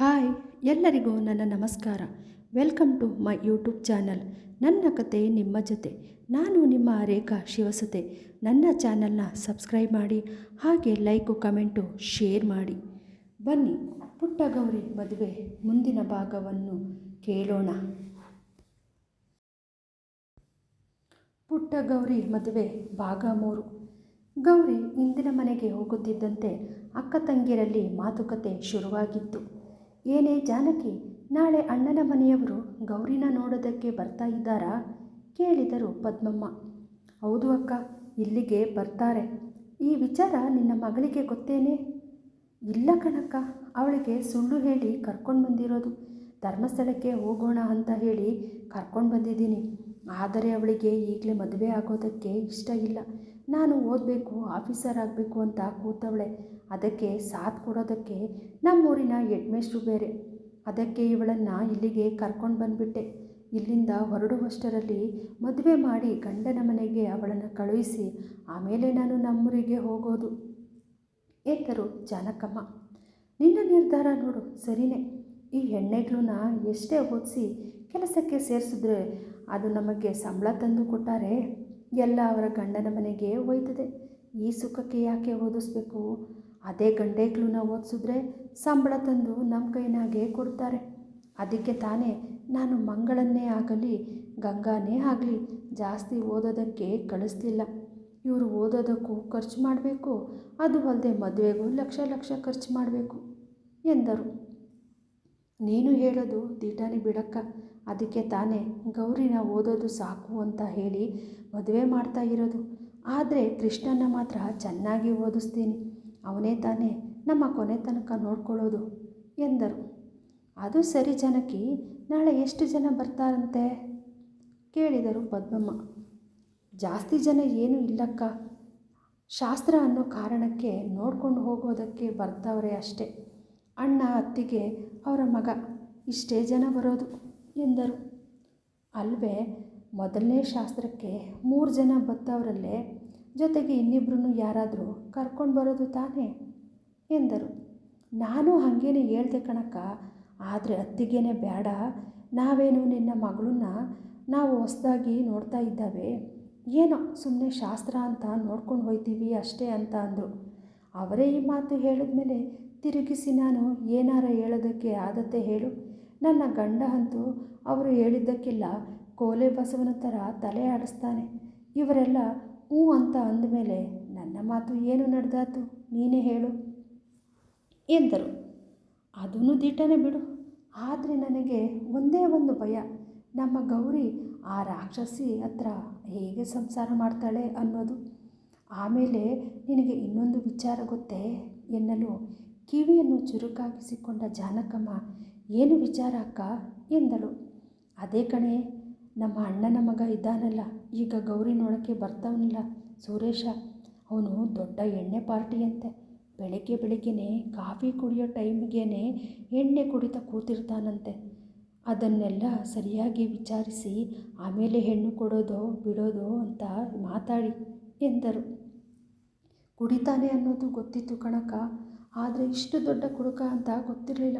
Hi, ಎಲ್ಲರಿಗೂ ನನ್ನ ನಮಸ್ಕಾರ. Welcome to my YouTube channel. ನನ್ನ ಕತೆ ನಿಮ್ಮ ಜೊತೆ. ನಾನು ನಿಮ್ಮ ರೇಖಾ ಶಿವಸತೆ. ನನ್ನ ಚಾನಲ್ನ ಸಬ್ಸ್ಕ್ರೈಬ್ ಮಾಡಿ, ಹಾಗೆ ಲೈಕು, ಕಮೆಂಟು, ಶೇರ್ ಮಾಡಿ. ಬನ್ನಿ ಪುಟ್ಟ ಗೌರಿ ಮದುವೆ ಮುಂದಿನ ಭಾಗವನ್ನು ಕೇಳೋಣ. ಪುಟ್ಟ ಗೌರಿ ಮದುವೆ ಭಾಗ ಮೂರು. ಗೌರಿ ಇಂದಿನ ಮನೆಗೆ ಹೋಗುತ್ತಿದ್ದಂತೆ ಅಕ್ಕ ತಂಗಿರಲ್ಲಿ ಮಾತುಕತೆ ಶುರುವಾಗಿತ್ತು. ಏನೇ ಜಾನಕಿ, ನಾಳೆ ಅಣ್ಣನ ಮನೆಯವರು ಗೌರಿನ ನೋಡೋದಕ್ಕೆ ಬರ್ತಾ ಇದ್ದಾರಾ? ಕೇಳಿದರು ಪದ್ಮಮ್ಮ. ಹೌದು ಅಕ್ಕ, ಇಲ್ಲಿಗೆ ಬರ್ತಾರೆ. ಈ ವಿಚಾರ ನಿನ್ನ ಮಗಳಿಗೆ ಗೊತ್ತೇನೆ? ಇಲ್ಲ ಕಣಕ್ಕ, ಅವಳಿಗೆ ಸುಳ್ಳು ಹೇಳಿ ಕರ್ಕೊಂಡು ಬಂದಿರೋದು. ಧರ್ಮಸ್ಥಳಕ್ಕೆ ಹೋಗೋಣ ಅಂತ ಹೇಳಿ ಕರ್ಕೊಂಡು ಬಂದಿದ್ದೀನಿ. ಆದರೆ ಅವಳಿಗೆ ಈಗಲೇ ಮದುವೆ ಆಗೋದಕ್ಕೆ ಇಷ್ಟ ಇಲ್ಲ. ನಾನು ಓದಬೇಕು, ಆಫೀಸರ್ ಆಗಬೇಕು ಅಂತ ಕೂತವಳೆ. ಅದಕ್ಕೆ ಸಾಥ್ ಕೊಡೋದಕ್ಕೆ ನಮ್ಮೂರಿನ ಹೆಡ್ಮೇಸ್ಟ್ರು ಬೇರೆ. ಅದಕ್ಕೆ ಇವಳನ್ನು ಇಲ್ಲಿಗೆ ಕರ್ಕೊಂಡು ಬಂದುಬಿಟ್ಟೆ. ಇಲ್ಲಿಂದ ಹೊರಡುವಷ್ಟರಲ್ಲಿ ಮದುವೆ ಮಾಡಿ ಗಂಡನ ಮನೆಗೆ ಅವಳನ್ನು ಕಳುಹಿಸಿ ಆಮೇಲೆ ನಾನು ನಮ್ಮೂರಿಗೆ ಹೋಗೋದು ಎಂದರು ಜಾನಕಮ್ಮ. ನಿನ್ನ ನಿರ್ಧಾರ ನೋಡು, ಸರಿನೇ. ಈ ಹೆಣ್ಣೆಗ್ಳನ್ನ ಎಷ್ಟೇ ಓದಿಸಿ ಕೆಲಸಕ್ಕೆ ಸೇರಿಸಿದ್ರೆ ಅದು ನಮಗೆ ಸಂಬಳ ತಂದು ಕೊಟ್ಟಾರೆ ಎಲ್ಲ ಅವರ ಗಂಡನ ಮನೆಗೆ ಒಯ್ತದೆ. ಈ ಸುಖಕ್ಕೆ ಯಾಕೆ ಓದಿಸ್ಬೇಕು? ಅದೇ ಗಂಡೆಗ್ಳನ್ನ ಓದಿಸಿದ್ರೆ ಸಂಬಳ ತಂದು ನಮ್ಮ ಕೈನಾಗೆ ಕೊಡ್ತಾರೆ. ಅದಕ್ಕೆ ತಾನೇ ನಾನು ಮಂಗಳನ್ನೇ ಆಗಲಿ, ಗಂಗಾನೇ ಆಗಲಿ ಜಾಸ್ತಿ ಓದೋದಕ್ಕೆ ಕಳಿಸ್ತಿಲ್ಲ ಇವರು ಓದೋದಕ್ಕೂ ಖರ್ಚು ಮಾಡಬೇಕು, ಅದು ಅಲ್ಲದೆ ಮದುವೆಗೂ ಲಕ್ಷ ಲಕ್ಷ ಖರ್ಚು ಮಾಡಬೇಕು ಎಂದರು. ನೀನು ಹೇಳೋದು ದಿಟಾನೆ ಬಿಡಕ್ಕ. ಅದಕ್ಕೆ ತಾನೇ ಗೌರಿನ ಓದೋದು ಸಾಕು ಅಂತ ಹೇಳಿ ಮದುವೆ ಮಾಡ್ತಾ ಇರೋದು. ಆದರೆ ಕೃಷ್ಣನ ಮಾತ್ರ ಚೆನ್ನಾಗಿ ಓದಿಸ್ತೀನಿ. ಅವನೇ ತಾನೇ ನಮ್ಮ ಕೊನೆ ತನಕ ನೋಡ್ಕೊಳ್ಳೋದು ಎಂದರು. ಅದು ಸರಿ ಜನಕಿ ನಾಳೆ ಎಷ್ಟು ಜನ ಬರ್ತಾರಂತೆ? ಕೇಳಿದರು ಪದ್ಮಮ್ಮ. ಜಾಸ್ತಿ ಜನ ಏನೂ ಇಲ್ಲಕ್ಕ. ಶಾಸ್ತ್ರ ಅನ್ನೋ ಕಾರಣಕ್ಕೆ ನೋಡ್ಕೊಂಡು ಹೋಗೋದಕ್ಕೆ ಬರ್ತವ್ರೆ ಅಷ್ಟೇ. ಅಣ್ಣ ಅತ್ತಿಗೆ ಅವರ ಮಗ, ಇಷ್ಟೇ ಜನ ಬರೋದು ಎಂದರು. ಅಲ್ವೇ, ಮೊದಲನೇ ಶಾಸ್ತ್ರಕ್ಕೆ ಮೂರು ಜನ ಬತ್ತವರಲ್ಲೇ ಜೊತೆಗೆ ಇನ್ನಿಬ್ಬರನ್ನು ಯಾರಾದರೂ ಕರ್ಕೊಂಡು ಬರೋದು ತಾನೇ? ಎಂದರು. ನಾನು ಹಾಗೇನೆ ಹೇಳ್ದೆ ಕಣಕ್ಕ, ಆದರೆ ಅತ್ತಿಗೇನೆ ಬೇಡ ನಾವೇನು ನಿನ್ನ ಮಗಳನ್ನ ನಾವು ಹೊಸ್ದಾಗಿ ನೋಡ್ತಾ ಇದ್ದಾವೆ? ಏನೋ ಸುಮ್ಮನೆ ಶಾಸ್ತ್ರ ಅಂತ ನೋಡ್ಕೊಂಡು ಹೋಯ್ತೀವಿ ಅಷ್ಟೇ ಅಂತ ಅಂದರು. ಅವರೇ ಈ ಮಾತು ಹೇಳಿದ್ಮೇಲೆ ತಿರುಗಿಸಿ ನಾನು ಏನಾರ ಹೇಳೋದಕ್ಕೆ ಆದತ್ತೆ ಹೇಳು. ನನ್ನ ಗಂಡ ಅಂತೂ ಅವರು ಹೇಳಿದ್ದಕ್ಕೆಲ್ಲ ಕೋಲೆ ಬಸವನ ಥರ ತಲೆ ಆಡಿಸ್ತಾನೆ. ಇವರೆಲ್ಲ ಹ್ಞೂ ಅಂತ ಅಂದಮೇಲೆ ನನ್ನ ಮಾತು ಏನು ನಡೆದಾತು? ನೀನೇ ಹೇಳು. ಎಂದರು. ಅದೂ ದಿಟ್ಟನೆ ಬಿಡು. ಆದರೆ ನನಗೆ ಒಂದೇ ಒಂದು ಭಯ. ನಮ್ಮ ಗೌರಿ ಆ ರಾಕ್ಷಸಿ ಹತ್ರ ಹೇಗೆ ಸಂಸಾರ ಮಾಡ್ತಾಳೆ ಅನ್ನೋದು. ಆಮೇಲೆ ನಿನಗೆ ಇನ್ನೊಂದು ವಿಚಾರ ಗೊತ್ತೇ ಎನ್ನಲು ಕಿವಿಯನ್ನು ಚುರುಕಾಗಿಸಿಕೊಂಡ ಜಾನಕಮ್ಮ, ಏನು ವಿಚಾರ ಅಕ್ಕ? ಎಂದಳು. ಅದೇ ಕಣೆ, ನಮ್ಮ ಅಣ್ಣನ ಮಗ ಇದ್ದಾನಲ್ಲ. ಈಗ ಗೌರಿ ನೋಡೋಕ್ಕೆ ಬರ್ತಾವನಿಲ್ಲ. ಸುರೇಶ, ಅವನು ದೊಡ್ಡ ಎಣ್ಣೆ ಪಾರ್ಟಿಯಂತೆ. ಬೆಳಗ್ಗೆ ಬೆಳಗ್ಗೆನೇ ಕಾಫಿ ಕುಡಿಯೋ ಟೈಮ್ಗೇ ಎಣ್ಣೆ ಕುಡಿತಾ ಕೂತಿರ್ತಾನಂತೆ. ಅದನ್ನೆಲ್ಲ ಸರಿಯಾಗಿ ವಿಚಾರಿಸಿ, ಆಮೇಲೆ ಹೆಣ್ಣು ಕೊಡೋದು ಬಿಡೋದು ಅಂತ ಮಾತಾಡಿ ಎಂದರು. ಕುಡಿತಾನೆ ಅನ್ನೋದು ಗೊತ್ತಿತ್ತು ಕಣಕ ಆದರೆ ಇಷ್ಟು ದೊಡ್ಡ ಕುಡುಕ ಅಂತ ಗೊತ್ತಿರಲಿಲ್ಲ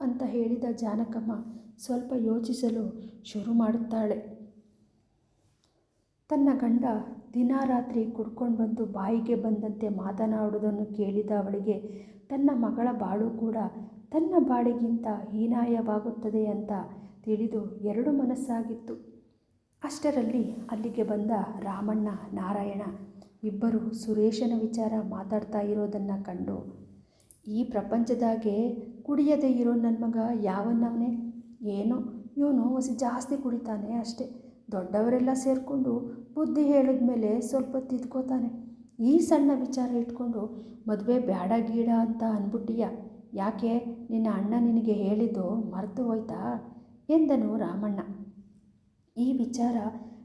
ಅಂತ ಹೇಳಿದ ಜಾನಕಮ್ಮ ಸ್ವಲ್ಪ ಯೋಚಿಸಲು ಶುರು ಮಾಡುತ್ತಾಳೆ. ತನ್ನ ಗಂಡ ದಿನ ರಾತ್ರಿ ಕುಡ್ಕೊಂಡು ಬಂದು ಬಾಯಿಗೆ ಬಂದಂತೆ ಮಾತನಾಡುವುದನ್ನು ಕೇಳಿದ ಅವಳಿಗೆ, ತನ್ನ ಮಗಳ ಬಾಳು ಕೂಡ ತನ್ನ ಬಾಳಿಗಿಂತ ಹೀನಾಯವಾಗುತ್ತದೆ ಅಂತ ತಿಳಿದು ಎರಡು ಮನಸ್ಸಾಗಿತ್ತು. ಅಷ್ಟರಲ್ಲಿ ಅಲ್ಲಿಗೆ ಬಂದ ರಾಮಣ್ಣ, ನಾರಾಯಣ ಇಬ್ಬರು ಸುರೇಶನ ವಿಚಾರ ಮಾತಾಡ್ತಾ ಇರೋದನ್ನು ಕಂಡು, ಈ ಪ್ರಪಂಚದಾಗೆ ಕುಡಿಯದೇ ಇರೋ ನನ್ನ ಮಗ ಯಾವನ್ನವನೇ ಏನೋ, ಇವನು ಹೊಸಿ ಜಾಸ್ತಿ ಕುಡಿತಾನೆ ಅಷ್ಟೇ. ದೊಡ್ಡವರೆಲ್ಲ ಸೇರಿಕೊಂಡು ಬುದ್ಧಿ ಹೇಳಿದ ಮೇಲೆ ಸ್ವಲ್ಪ ತಿದ್ಕೋತಾನೆ. ಈ ಸಣ್ಣ ವಿಚಾರ ಇಟ್ಕೊಂಡು, ಮದುವೆ ಬೇಡ ಗೀಡ ಅಂತ ಅಂದ್ಬಿಟ್ಟಿಯ ಯಾಕೆ? ನಿನ್ನ ಅಣ್ಣ ನಿನಗೆ ಹೇಳಿದ್ದು ಮರೆತು ಹೋಯ್ತಾ? ಎಂದನು ರಾಮಣ್ಣ. ಈ ವಿಚಾರ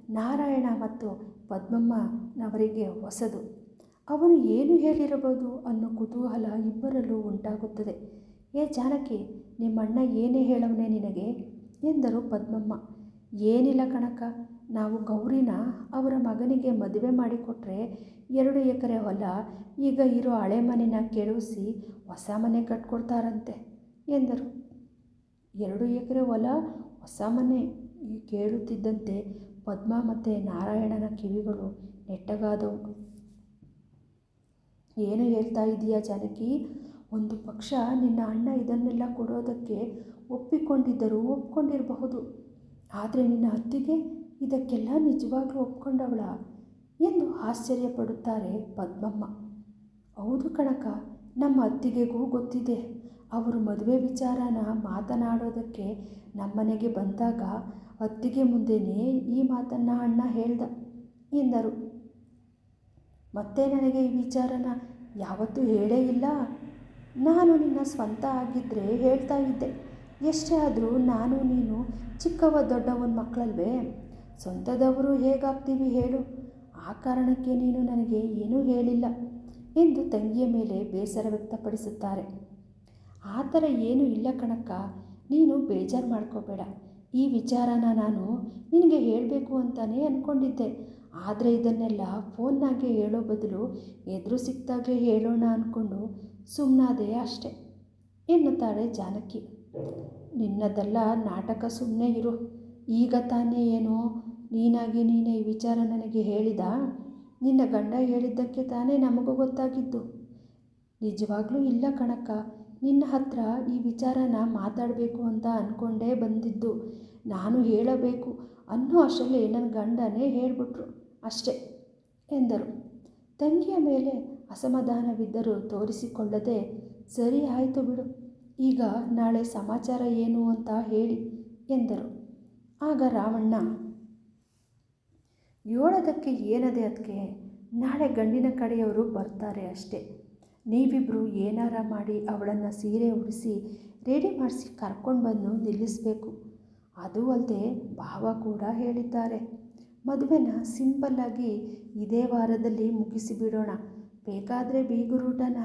ನಾರಾಯಣ ಮತ್ತು ಪದ್ಮಮ್ಮನವರಿಗೆ ಹೊಸದು. ಅವನು ಏನು ಹೇಳಿರಬಹುದು ಅನ್ನೋ ಕುತೂಹಲ ಇಬ್ಬರಲ್ಲೂ ಉಂಟಾಗುತ್ತದೆ. ಏ ಜಾನಕಿ, ನಿಮ್ಮಣ್ಣ ಏನೇ ಹೇಳವನೇ ನಿನಗೆ? ಎಂದರು ಪದ್ಮಮ್ಮ. ಏನಿಲ್ಲ ಕಣಕ ನಾವು ಗೌರಿನ ಅವರ ಮಗನಿಗೆ ಮದುವೆ ಮಾಡಿಕೊಟ್ರೆ ಎರಡು ಎಕರೆ ಹೊಲ, ಈಗ ಇರೋ ಹಳೆ ಮನೆನ ಕೆಡವಿಸಿ ಹೊಸ ಮನೆ ಕಟ್ಕೊಡ್ತಾರಂತೆ ಎಂದರು. ಎರಡು ಎಕರೆ ಹೊಲ, ಹೊಸ ಮನೆ ಕೇಳುತ್ತಿದ್ದಂತೆ ಪದ್ಮ ಮತ್ತು ನಾರಾಯಣನ ಕಿವಿಗಳು ನೆಟ್ಟಗಾದವು. ಏನು ಹೇಳ್ತಾ ಇದೀಯಾ ಜಾನಕಿ? ಒಂದು ಪಕ್ಷ ನಿನ್ನ ಅಣ್ಣ ಇದನ್ನೆಲ್ಲ ಕೊಡೋದಕ್ಕೆ ಒಪ್ಪಿಕೊಂಡಿದ್ದರೂ ಒಪ್ಕೊಂಡಿರಬಹುದು. ಆದರೆ ನಿನ್ನ ಅತ್ತಿಗೆ ಇದಕ್ಕೆಲ್ಲ ನಿಜವಾಗ್ಲೂ ಒಪ್ಕೊಂಡವಳ ಎಂದು ಆಶ್ಚರ್ಯಪಡುತ್ತಾರೆ ಪದ್ಮಮ್ಮ. ಹೌದು ಕಣಕ ನಮ್ಮ ಅತ್ತಿಗೆಗೂ ಗೊತ್ತಿದೆ. ಅವರು ಮದುವೆ ವಿಚಾರನ ಮಾತನಾಡೋದಕ್ಕೆ ನಮ್ಮನೆಗೆ ಬಂದಾಗ ಅತ್ತಿಗೆ ಮುಂದೆಯೇ ಈ ಮಾತನ್ನು ಅಣ್ಣ ಹೇಳ್ದ ಎಂದರು. ಮತ್ತೆ ನನಗೆ ಈ ವಿಚಾರನ ಯಾವತ್ತೂ ಹೇಳೇ ಇಲ್ಲ. ನಾನು ನಿನ್ನ ಸ್ವಂತ ಆಗಿದ್ದರೆ ಹೇಳ್ತಾ ಇದ್ದೆ. ಎಷ್ಟೇ ಆದರೂ ನಾನು, ನೀನು ಚಿಕ್ಕವ ದೊಡ್ಡವನ ಮಕ್ಕಳಲ್ವೇ ಸ್ವಂತದವರು ಹೇಗಾಗ್ತೀವಿ ಹೇಳು. ಆ ಕಾರಣಕ್ಕೆ ನೀನು ನನಗೆ ಏನೂ ಹೇಳಿಲ್ಲ ಎಂದು ತಂಗಿಯ ಮೇಲೆ ಬೇಸರ ವ್ಯಕ್ತಪಡಿಸುತ್ತಾರೆ. ಆ ಥರ ಏನೂ ಇಲ್ಲ ಕಣಕ್ಕ, ನೀನು ಬೇಜಾರು ಮಾಡ್ಕೋಬೇಡ. ಈ ವಿಚಾರನ ನಾನು ನಿನಗೆ ಹೇಳಬೇಕು ಅಂತಲೇ ಅಂದ್ಕೊಂಡಿದ್ದೆ ಆದರೆ ಇದನ್ನೆಲ್ಲ ಫೋನ್ನಾಗೆ ಹೇಳೋ ಬದಲು ಎದುರು ಸಿಕ್ತಾಗಲೇ ಹೇಳೋಣ ಅಂದ್ಕೊಂಡು ಸುಮ್ಮನಾದೆ ಅಷ್ಟೆ, ಎನ್ನುತ್ತಾಳೆ ಜಾನಕಿ. ನಿನ್ನದೆಲ್ಲ ನಾಟಕ ಸುಮ್ಮನೆ ಇರು. ಈಗ ತಾನೇ ಏನೋ ನೀನಾಗಿ ನೀನೇ ಈ ವಿಚಾರ ನನಗೆ ಹೇಳಿದ? ನಿನ್ನ ಗಂಡ ಹೇಳಿದ್ದಕ್ಕೆ ತಾನೇ ನಮಗೂ ಗೊತ್ತಾಗಿದ್ದು. ನಿಜವಾಗ್ಲೂ ಇಲ್ಲ ಕಣಕ್ಕ. ನಿನ್ನ ಹತ್ರ ಈ ವಿಚಾರನ ಮಾತಾಡಬೇಕು ಅಂತ ಅಂದ್ಕೊಂಡೇ ಬಂದಿದ್ದು. ನಾನು ಹೇಳಬೇಕು ಅನ್ನೋ ಅಷ್ಟರಲ್ಲಿ ನನ್ನ ಗಂಡನೇ ಹೇಳಿಬಿಟ್ರು. ಅಷ್ಟೇ ಎಂದರು. ತಂಗಿಯ ಮೇಲೆ ಅಸಮಾಧಾನವಿದ್ದರೂ ತೋರಿಸಿಕೊಳ್ಳದೆ, ಸರಿ ಆಯಿತು ಬಿಡು. ಈಗ ನಾಳೆ ಸಮಾಚಾರ ಏನು ಅಂತ ಹೇಳಿ ಎಂದರು. ಆಗ ರಾವಣ್ಣ ಹೇಳೋದಕ್ಕೆ ಏನದೆ ಅದಕ್ಕೆ ನಾಳೆ ಗಂಡಿನ ಕಡೆಯವರು ಬರ್ತಾರೆ ಅಷ್ಟೇ. ನೀವಿಬ್ಬರು ಏನಾರ ಮಾಡಿ ಅವಳನ್ನು ಸೀರೆ ಉಡಿಸಿ, ರೆಡಿ ಮಾಡಿಸಿ ಕರ್ಕೊಂಡು ಬಂದು ನಿಲ್ಲಿಸಬೇಕು. ಅದು ಅಲ್ಲದೆ ಭಾವ ಕೂಡ ಹೇಳಿದ್ದಾರೆ. ಮದುವೆನ ಸಿಂಪಲ್ಲಾಗಿ ಇದೇ ವಾರದಲ್ಲಿ ಮುಗಿಸಿಬಿಡೋಣ. ಬೇಕಾದರೆ ಬೀಗುರೂಟನ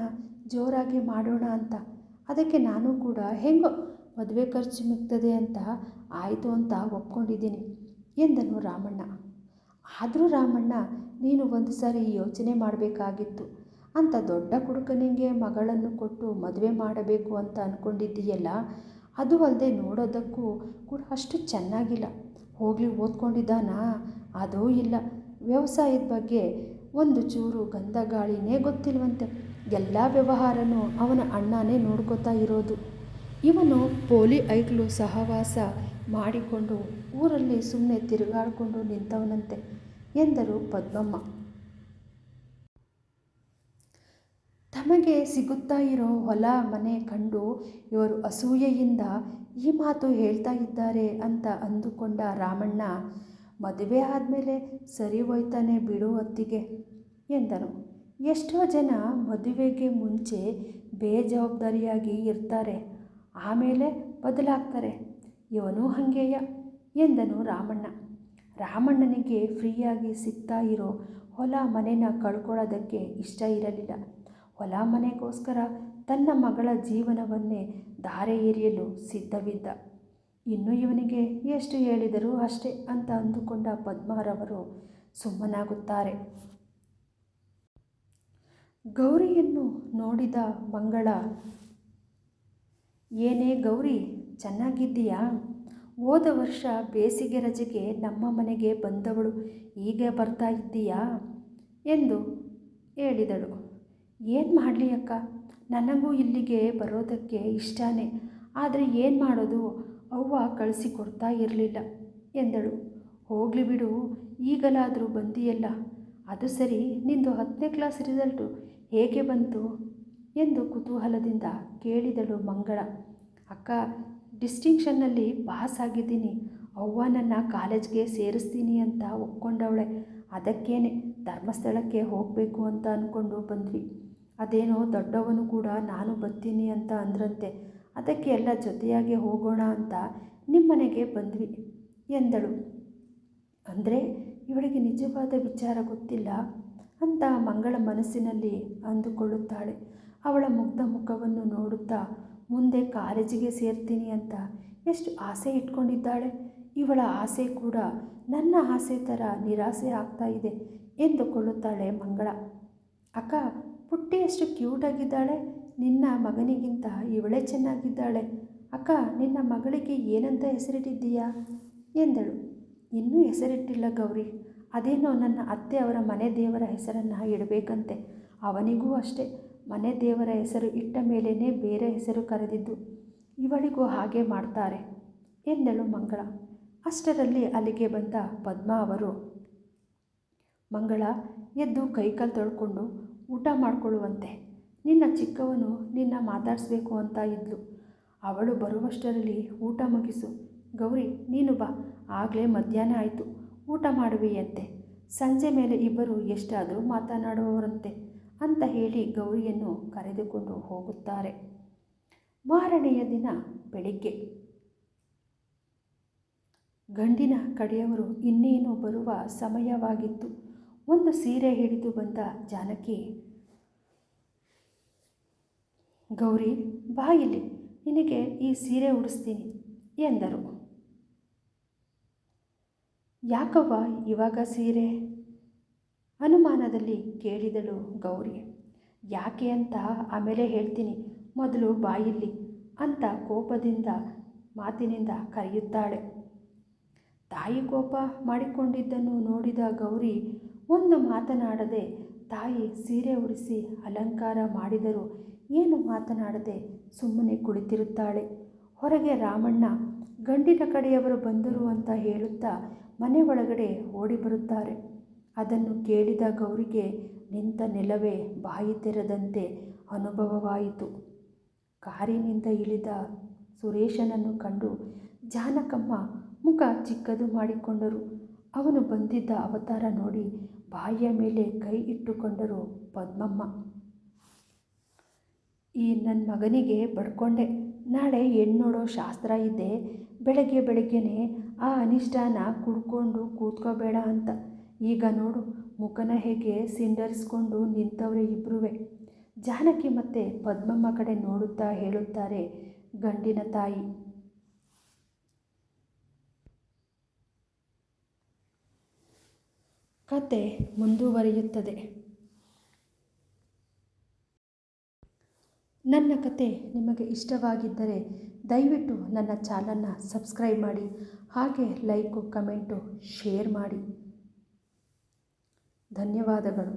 ಜೋರಾಗಿ ಮಾಡೋಣ ಅಂತ. ಅದಕ್ಕೆ ನಾನು ಕೂಡ, ಹೆಂಗೋ, ಮದುವೆ ಖರ್ಚು ಮಿಗ್ತದೆ ಅಂತ ಆಯಿತು ಅಂತ ಒಪ್ಕೊಂಡಿದ್ದೀನಿ, ಎಂದನು ರಾಮಣ್ಣ. ಆದರೂ ರಾಮಣ್ಣ, ನೀನು ಒಂದು ಸಾರಿ ಯೋಚನೆ ಮಾಡಬೇಕಾಗಿತ್ತು. ಅಂತ ದೊಡ್ಡ ಕುಡುಕನಿಗೆ ಮಗಳನ್ನು ಕೊಟ್ಟು ಮದುವೆ ಮಾಡಬೇಕು ಅಂತ ಅಂದ್ಕೊಂಡಿದ್ದೀಯಲ್ಲ ಅದು ಅಲ್ಲದೆ ನೋಡೋದಕ್ಕೂ ಕೂಡ ಅಷ್ಟು ಚೆನ್ನಾಗಿಲ್ಲ. ಹೋಗಲಿ, ಓದ್ಕೊಂಡಿದ್ದಾನಾ? ಅದೂ ಇಲ್ಲ. ವ್ಯವಸಾಯದ ಬಗ್ಗೆ ಒಂದು ಚೂರು ಗಂಧ ಗಾಳಿನೇ ಗೊತ್ತಿಲ್ವಂತೆ. ಎಲ್ಲ ವ್ಯವಹಾರನೂ ಅವನ ಅಣ್ಣನೇ ನೋಡ್ಕೋತಾ ಇರೋದು. ಇವನು ಪೋಲಿ ಐಕ್ಳು ಸಹವಾಸ ಮಾಡಿಕೊಂಡು ಊರಲ್ಲಿ ಸುಮ್ಮನೆ ತಿರುಗಾಡಿಕೊಂಡು ನಿಂತವನಂತೆ ಎಂದರು ಪದ್ಮಮ್ಮ. ತಮಗೆ ಸಿಗುತ್ತಾ ಇರೋ ಹೊಲ ಮನೆ ಕಂಡು ಇವರು ಅಸೂಯೆಯಿಂದ ಈ ಮಾತು ಹೇಳ್ತಾ ಇದ್ದಾರೆ ಅಂತ ಅಂದುಕೊಂಡ ರಾಮಣ್ಣ, ಮದುವೆ ಆದಮೇಲೆ ಸರಿ ಹೋಯ್ತಾನೆ ಬಿಡು ಎಂದನು. ಎಷ್ಟೋ ಜನ ಮದುವೆಗೆ ಮುಂಚೆ ಬೇಜವಾಬ್ದಾರಿಯಾಗಿ ಇರ್ತಾರೆ. ಆಮೇಲೆ ಬದಲಾಗ್ತಾರೆ. ಇವನು ಹಾಗೆಯ ಎಂದನು ರಾಮಣ್ಣ. ರಾಮಣ್ಣನಿಗೆ ಫ್ರೀಯಾಗಿ ಸಿಗ್ತಾ ಇರೋ ಹೊಲ ಮನೆನ ಕಳ್ಕೊಳ್ಳೋದಕ್ಕೆ ಇಷ್ಟ ಇರಲಿಲ್ಲ. ಹೊಲ ಮನೆಗೋಸ್ಕರ ತನ್ನ ಮಗಳ ಜೀವನವನ್ನೇ ಧಾರೆ ಎರೆಯಲು ಸಿದ್ಧವಿದ್ದ. ಇನ್ನು ಇವನಿಗೆ ಎಷ್ಟು ಹೇಳಿದರೂ ಅಷ್ಟೇ ಅಂತ ಅಂದುಕೊಂಡ ಪದ್ಮಾರವರು ಸುಮ್ಮನಾಗುತ್ತಾರೆ. ಗೌರಿಯನ್ನು ನೋಡಿದ ಮಂಗಳ, ಏನೇ ಗೌರಿ, ಚೆನ್ನಾಗಿದ್ದೀಯಾ? ಹೋದ ವರ್ಷ ಬೇಸಿಗೆ ರಜೆಗೆ ನಮ್ಮ ಮನೆಗೆ ಬಂದವಳು ಈಗ ಬರ್ತಾ ಇದ್ದೀಯಾ? ಎಂದು ಹೇಳಿದಳು. ಏನು ಮಾಡಲಿ ಅಕ್ಕ? ನನಗೂ ಇಲ್ಲಿಗೆ ಬರೋದಕ್ಕೆ ಇಷ್ಟನೇ. ಆದರೆ ಏನು ಮಾಡೋದು? ಅವ್ವ ಕಳಿಸಿಕೊಡ್ತಾ ಇರಲಿಲ್ಲ ಎಂದಳು. ಹೋಗಲಿ ಬಿಡು, ಈಗಲಾದರೂ ಬಂದಿಯಲ್ಲ. ಅದು ಸರಿ, ನಿಂದು ಹತ್ತನೇ ಕ್ಲಾಸ್ ರಿಸಲ್ಟು ಹೇಗೆ ಬಂತು ಎಂದು ಕುತೂಹಲದಿಂದ ಕೇಳಿದಳು ಮಂಗಳ. ಅಕ್ಕ, ಡಿಸ್ಟಿಂಕ್ಷನ್ನಲ್ಲಿ ಪಾಸ್ ಆಗಿದ್ದೀನಿ ಅವ್ವ ನನ್ನ ಕಾಲೇಜ್ಗೆ ಸೇರಿಸ್ತೀನಿ ಅಂತ ಒಪ್ಕೊಂಡವಳೆ. ಅದಕ್ಕೇನೆ ಧರ್ಮಸ್ಥಳಕ್ಕೆ ಹೋಗಬೇಕು ಅಂತ ಅಂದ್ಕೊಂಡು ಬಂದ್ವಿ. ಅದೇನೋ ದೊಡ್ಡವನು ಕೂಡ ನಾನು ಬರ್ತೀನಿ ಅಂತ ಅಂದ್ರಂತೆ. ಅದಕ್ಕೆ ಎಲ್ಲ ಜೊತೆಯಾಗಿ ಹೋಗೋಣ ಅಂತ ನಿಮ್ಮನೆಗೆ ಬಂದ್ವಿ ಎಂದಳು. ಅಂದರೆ, ಇವಳಿಗೆ ನಿಜವಾದ ವಿಚಾರ ಗೊತ್ತಿಲ್ಲ. ಅಂತ ಮಂಗಳ ಮನಸ್ಸಿನಲ್ಲಿ ಅಂದುಕೊಳ್ಳುತ್ತಾಳೆ. ಅವಳ ಮುಗ್ಧ ಮುಖವನ್ನು ನೋಡುತ್ತಾ, ಮುಂದೆ ಕಾಲೇಜಿಗೆ ಸೇರ್ತೀನಿ ಅಂತ ಎಷ್ಟು ಆಸೆ ಇಟ್ಕೊಂಡಿದ್ದಾಳೆ. ಇವಳ ಆಸೆ ಕೂಡ ನನ್ನ ಆಸೆ ಥರ ನಿರಾಸೆ ಆಗ್ತಾ ಇದೆ, ಎಂದುಕೊಳ್ಳುತ್ತಾಳೆ ಮಂಗಳ. ಅಕ್ಕ, ಪುಟ್ಟಿ ಎಷ್ಟು ಕ್ಯೂಟಾಗಿದ್ದಾಳೆ ನಿನ್ನ ಮಗನಿಗಿಂತ ಇವಳೇ ಚೆನ್ನಾಗಿದ್ದಾಳೆ. ಅಕ್ಕ, ನಿನ್ನ ಮಗಳಿಗೆ ಏನಂತ ಹೆಸರಿಟ್ಟಿದ್ದೀಯಾ? ಎಂದಳು. ಇನ್ನೂ ಹೆಸರಿಟ್ಟಿಲ್ಲ ಗೌರಿ. ಅದೇನೋ ನನ್ನ ಅತ್ತೆ ಅವರ ಮನೆ ದೇವರ ಹೆಸರನ್ನು ಇಡಬೇಕಂತೆ. ಅವನಿಗೂ ಅಷ್ಟೇ. ಮನೆ ದೇವರ ಹೆಸರು ಇಟ್ಟ ಮೇಲೇ ಬೇರೆ ಹೆಸರು ಕರೆದಿದ್ದು. ಇವಳಿಗೂ ಹಾಗೆ ಮಾಡ್ತಾರೆ ಎಂದಳು ಮಂಗಳ. ಅಷ್ಟರಲ್ಲಿ ಅಲ್ಲಿಗೆ ಬಂದ ಪದ್ಮ ಅವರು, ಮಂಗಳ, ಎದ್ದು ಕೈಕಾಲು ತೊಳ್ಕೊಂಡು ಊಟ ಮಾಡಿಕೊಳ್ಳುವಂತೆ. ನಿನ್ನ ಚಿಕ್ಕವನು ನಿನ್ನ ಮಾತಾಡಿಸ್ಬೇಕು ಅಂತ ಇದ್ಲು. ಅವಳು ಬರುವಷ್ಟರಲ್ಲಿ ಊಟ ಮುಗಿಸು. ಗೌರಿ, ನೀನು ಬಾ. ಆಗಲೇ ಮಧ್ಯಾಹ್ನ ಆಯಿತು. ಊಟ ಮಾಡುವೆಯಂತೆ. ಸಂಜೆ ಮೇಲೆ ಇಬ್ಬರು ಎಷ್ಟಾದರೂ ಮಾತನಾಡುವವರಂತೆ ಅಂತ ಹೇಳಿ ಗೌರಿಯನ್ನು ಕರೆದುಕೊಂಡು ಹೋಗುತ್ತಾರೆ. ಮಾರನೆಯ ದಿನ ಬೆಳಿಗ್ಗೆ. ಗಂಡಿನ ಕಡೆಯವರು ಇನ್ನೇನು ಬರುವ ಸಮಯವಾಗಿತ್ತು. ಒಂದು ಸೀರೆ ಹಿಡಿದು ಬಂದ ಜಾನಕಿ, ಗೌರಿ, ಬಾ ಇಲ್ಲಿ, ನಿನಗೆ ಈ ಸೀರೆ ಉಡಿಸ್ತೀನಿ ಎಂದರು. ಯಾಕವ್ವ ಇವಾಗ ಸೀರೆ? ಅನುಮಾನದಲ್ಲಿ ಕೇಳಿದಳು ಗೌರಿ. ಯಾಕೆ ಅಂತ ಆಮೇಲೆ ಹೇಳ್ತೀನಿ, ಮೊದಲು ಬಾಯಿಲ್ಲಿ ಅಂತ ಕೋಪದಿಂದ ಮಾತಿನಿಂದ ಕರೆಯುತ್ತಾಳೆ. ತಾಯಿ ಕೋಪ ಮಾಡಿಕೊಂಡಿದ್ದನ್ನು ನೋಡಿದ ಗೌರಿ ಒಂದು ಮಾತನಾಡದೆ ತಾಯಿ ಸೀರೆ ಉಡಿಸಿ ಅಲಂಕಾರ ಮಾಡಿದರೂ ಏನು ಮಾತನಾಡದೆ ಸುಮ್ಮನೆ ಕುಳಿತಿರುತ್ತಾಳೆ. ಹೊರಗೆ ರಾಮಣ್ಣ, ಗಂಡಿನ ಕಡೆಯವರು ಬಂದರು ಅಂತ ಹೇಳುತ್ತಾ ಮನೆ ಒಳಗಡೆ ಓಡಿ ಬರುತ್ತಾರೆ. ಅದನ್ನು ಕೇಳಿದ ಗೌರಿಗೆ ನಿಂತ ನೆಲವೇ ಬಾಯಿ ತೆರೆದಂತೆ ಅನುಭವವಾಯಿತು. ಕಾರಿನಿಂದ ಇಳಿದ ಸುರೇಶನನ್ನು ಕಂಡು ಜಾನಕಮ್ಮ ಮುಖ ಚಿಕ್ಕದು ಮಾಡಿಕೊಂಡರು. ಅವನು ಬಂದಿದ್ದ ಅವತಾರ ನೋಡಿ ಬಾಯಿಯ ಮೇಲೆ ಕೈ ಇಟ್ಟುಕೊಂಡರು ಪದ್ಮಮ್ಮ. ಈ ನನ್ನ ಮಗನಿಗೆ ಬಡ್ಕೊಂಡೆ ನಾಳೆ ಹೆಣ್ಣೋಡೋ ಶಾಸ್ತ್ರ ಇದೆ. ಬೆಳಗ್ಗೆ ಬೆಳಗ್ಗೆನೆ ಆ ಅನಿಷ್ಟಾನ ಕುಡ್ಕೊಂಡು ಕೂತ್ಕೋಬೇಡ ಅಂತ. ಈಗ ನೋಡು, ಮುಖನ ಹೇಗೆ ಸಿಂಡರಿಸ್ಕೊಂಡು ನಿಂತವ್ರೆ ಇಬ್ಬರುವೆ ಜಾನಕಿ ಮತ್ತೆ ಪದ್ಮಮ್ಮ ಕಡೆ ನೋಡುತ್ತಾ ಹೇಳುತ್ತಾರೆ ಗಂಡಿನ ತಾಯಿ. ಕತೆ ಮುಂದುವರಿಯುತ್ತದೆ. ನನ್ನ ಕತೆ ನಿಮಗೆ ಇಷ್ಟವಾಗಿದ್ದರೆ ದಯವಿಟ್ಟು ನನ್ನ ಚಾನಲ್ನ ಸಬ್ಸ್ಕ್ರೈಬ್ ಮಾಡಿ ಹಾಗೆ ಲೈಕು ಕಮೆಂಟು ಶೇರ್ ಮಾಡಿ. ಧನ್ಯವಾದಗಳು.